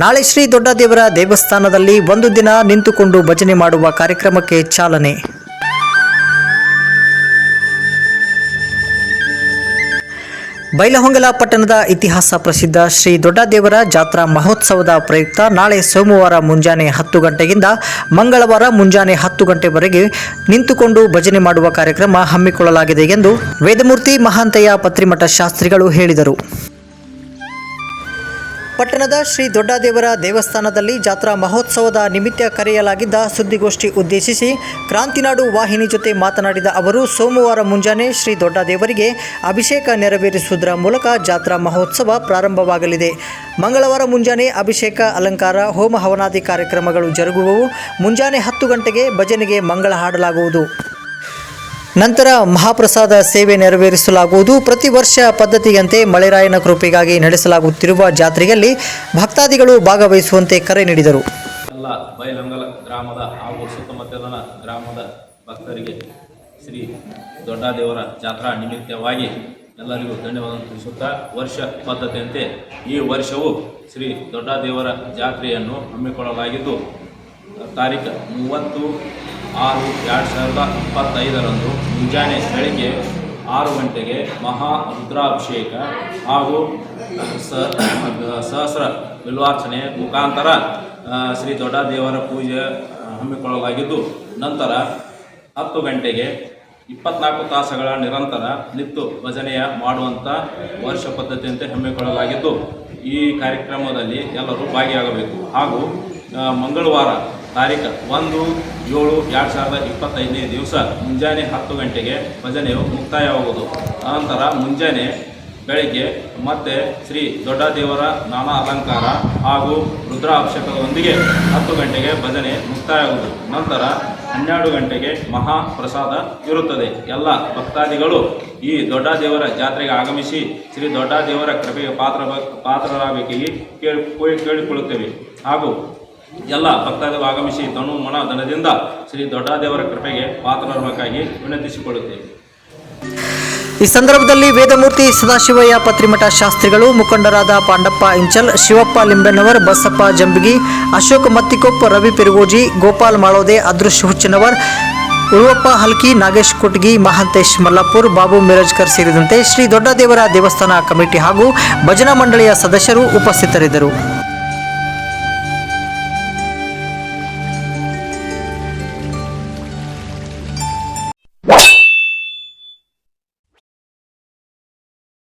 ನಾಳೆ ಶ್ರೀ ದೊಡ್ಡದೇವರ ದೇವಸ್ಥಾನದಲ್ಲಿ ಒಂದು ದಿನ ನಿಂತುಕೊಂಡು ಭಜನೆ ಮಾಡುವ ಕಾರ್ಯಕ್ರಮಕ್ಕೆ ಚಾಲನೆ. ಬೈಲಹೊಂಗಲ ಪಟ್ಟಣದ ಇತಿಹಾಸ ಪ್ರಸಿದ್ಧ ಶ್ರೀ ದೊಡ್ಡದೇವರ ಜಾತ್ರಾ ಮಹೋತ್ಸವದ ಪ್ರಯುಕ್ತ ನಾಳೆ ಸೋಮವಾರ ಮುಂಜಾನೆ ಹತ್ತು ಗಂಟೆಯಿಂದ ಮಂಗಳವಾರ ಮುಂಜಾನೆ ಹತ್ತು ಗಂಟೆವರೆಗೆ ನಿಂತುಕೊಂಡು ಭಜನೆ ಮಾಡುವ ಕಾರ್ಯಕ್ರಮ ಹಮ್ಮಿಕೊಳ್ಳಲಾಗಿದೆ ಎಂದು ವೇದಮೂರ್ತಿ ಮಹಾಂತಯ್ಯ ಪತ್ರಿಮಠ ಶಾಸ್ತ್ರಿಗಳು ಹೇಳಿದರು. ಪಟ್ಟಣದ ಶ್ರೀ ದೊಡ್ಡದೇವರ ದೇವಸ್ಥಾನದಲ್ಲಿ ಜಾತ್ರಾ ಮಹೋತ್ಸವದ ನಿಮಿತ್ತ ಕರೆಯಲಾಗಿದ್ದ ಸುದ್ದಿಗೋಷ್ಠಿ ಉದ್ದೇಶಿಸಿ ಕ್ರಾಂತಿನಾಡು ವಾಹಿನಿ ಜೊತೆ ಮಾತನಾಡಿದ ಅವರು, ಸೋಮವಾರ ಮುಂಜಾನೆ ಶ್ರೀ ದೊಡ್ಡದೇವರಿಗೆ ಅಭಿಷೇಕ ನೆರವೇರಿಸುವುದರ ಮೂಲಕ ಜಾತ್ರಾ ಮಹೋತ್ಸವ ಪ್ರಾರಂಭವಾಗಲಿದೆ. ಮಂಗಳವಾರ ಮುಂಜಾನೆ ಅಭಿಷೇಕ, ಅಲಂಕಾರ, ಹೋಮ ಹವನಾದಿ ಕಾರ್ಯಕ್ರಮಗಳು ಜರುಗುವವು. ಮುಂಜಾನೆ ಹತ್ತು ಗಂಟೆಗೆ ಭಜನೆಗೆ ಮಂಗಳ ಹಾಡಲಾಗುವುದು. ನಂತರ ಮಹಾಪ್ರಸಾದ ಸೇವೆ ನೆರವೇರಿಸಲಾಗುವುದು. ಪ್ರತಿ ವರ್ಷ ಪದ್ಧತಿಯಂತೆ ಮಳೆರಾಯನ ಕೃಪೆಗಾಗಿ ನಡೆಸಲಾಗುತ್ತಿರುವ ಜಾತ್ರೆಯಲ್ಲಿ ಭಕ್ತಾದಿಗಳು ಭಾಗವಹಿಸುವಂತೆ ಕರೆ ನೀಡಿದರು. ಬೈಲಂಗಲ ಗ್ರಾಮದ ಹಾಗೂ ಸುತ್ತಮುತ್ತಲಿನ ಗ್ರಾಮದ ಭಕ್ತರಿಗೆ ಶ್ರೀ ದೊಡ್ಡದೇವರ ಜಾತ್ರಾ ನಿಮಿತ್ತವಾಗಿ ಎಲ್ಲರಿಗೂ ಧನ್ಯವಾದ ತಿಳಿಸುತ್ತಾ ವರ್ಷ ಪದ್ಧತಿಯಂತೆ ಈ ವರ್ಷವೂ ಶ್ರೀ ದೊಡ್ಡದೇವರ ಜಾತ್ರೆಯನ್ನು ಹಮ್ಮಿಕೊಳ್ಳಲಾಗಿದ್ದು, ತಾರೀಖು ಮೂವತ್ತು ಆರು ಎರಡು ಸಾವಿರದ ಇಪ್ಪತ್ತೈದರಂದು ಮುಂಜಾನೆ ಬೆಳಗ್ಗೆ ಆರು ಗಂಟೆಗೆ ಮಹಾ ರುದ್ರಾಭಿಷೇಕ ಹಾಗೂ ಸಹಸ್ರ ಬಿಲ್ವಾರ್ಚನೆ ಮುಖಾಂತರ ಶ್ರೀ ದೊಡ್ಡ ದೇವರ ಪೂಜೆ ಹಮ್ಮಿಕೊಳ್ಳಲಾಗಿದ್ದು, ನಂತರ ಹತ್ತು ಗಂಟೆಗೆ ಇಪ್ಪತ್ನಾಲ್ಕು ತಾಸುಗಳ ನಿರಂತರ ನಿತ್ತು ಭಜನೆಯ ಮಾಡುವಂಥ ವರ್ಷ ಪದ್ಧತಿಯಂತೆ ಹಮ್ಮಿಕೊಳ್ಳಲಾಗಿದ್ದು, ಈ ಕಾರ್ಯಕ್ರಮದಲ್ಲಿ ಎಲ್ಲರೂ ಭಾಗಿಯಾಗಬೇಕು. ಹಾಗೂ ಮಂಗಳವಾರ ತಾರೀಕು ಒಂದು ಏಳು ಎರಡು ಸಾವಿರದ ಇಪ್ಪತ್ತೈದನೇ ದಿವಸ ಮುಂಜಾನೆ ಹತ್ತು ಗಂಟೆಗೆ ಭಜನೆಯು ಮುಕ್ತಾಯವಾಗುವುದು. ಆನಂತರ ಮುಂಜಾನೆ ಬೆಳಗ್ಗೆ ಮತ್ತೆ ಶ್ರೀ ದೊಡ್ಡ ದೇವರ ನಾನಾ ಅಲಂಕಾರ ಹಾಗೂ ರುದ್ರಾಭಿಷೇಕದೊಂದಿಗೆ ಹತ್ತು ಗಂಟೆಗೆ ಭಜನೆ ಮುಕ್ತಾಯವಾಗುವುದು. ನಂತರ ಹನ್ನೆರಡು ಗಂಟೆಗೆ ಮಹಾ ಪ್ರಸಾದ ಇರುತ್ತದೆ. ಎಲ್ಲ ಭಕ್ತಾದಿಗಳು ಈ ದೊಡ್ಡ ದೇವರ ಜಾತ್ರೆಗೆ ಆಗಮಿಸಿ ಶ್ರೀ ದೊಡ್ಡ ದೇವರ ಕೃಪೆಗೆ ಪಾತ್ರ ಪಾತ್ರರಾಗಬೇಕಾಗಿ ಕೇಳಿ ಕೇಳಿಕೊಳ್ಳುತ್ತೇವೆ. ಹಾಗೂ ಎಲ್ಲ ಭಕ್ತಾದಿಗಳು ಆಗಮಿಸಿ ತನು ಮನ ಧನದಿಂದ ಶ್ರೀ ದೊಡ್ಡದೇವರ ಕೃಪೆಗೆ ಪಾತ್ರರಾಗಿ ವಿನಂತಿಸಿಕೊಳ್ಳುತ್ತೇವೆ. ಈ ಸಂದರ್ಭದಲ್ಲಿ ವೇದಮೂರ್ತಿ ಸದಾಶಿವಯ್ಯ ಪತ್ರಿಮಠ ಶಾಸ್ತ್ರಿಗಳು ಮುಖಂಡರಾದ ಪಾಂಡಪ್ಪ ಇಂಚಲ್, ಶಿವಪ್ಪ ಲಿಂಬೆನವರ್, ಬಸಪ್ಪ ಜಂಬಿಗಿ, ಅಶೋಕ್ ಮತ್ತಿಕೊಪ್ಪ ರವಿ ಪಿರುಗೋಜಿ, ಗೋಪಾಲ್ ಮಾಳೋದೆ ಅದೃಶ್ ಹುಚ್ಚನವರ್ ಉಳುವಪ್ಪ ಹಲ್ಕಿ, ನಾಗೇಶ್ ಕುಟ್ಗಿ, ಮಹಾಂತೇಶ್ ಮಲ್ಲಾಪುರ್, ಬಾಬು ಮಿರಜ್ಕರ್ ಸೇರಿದಂತೆ ಶ್ರೀ ದೊಡ್ಡದೇವರ ದೇವಸ್ಥಾನ ಕಮಿಟಿ ಹಾಗೂ ಭಜನಾ ಮಂಡಳಿಯ ಸದಸ್ಯರು ಉಪಸ್ಥಿತರಿದ್ದರು.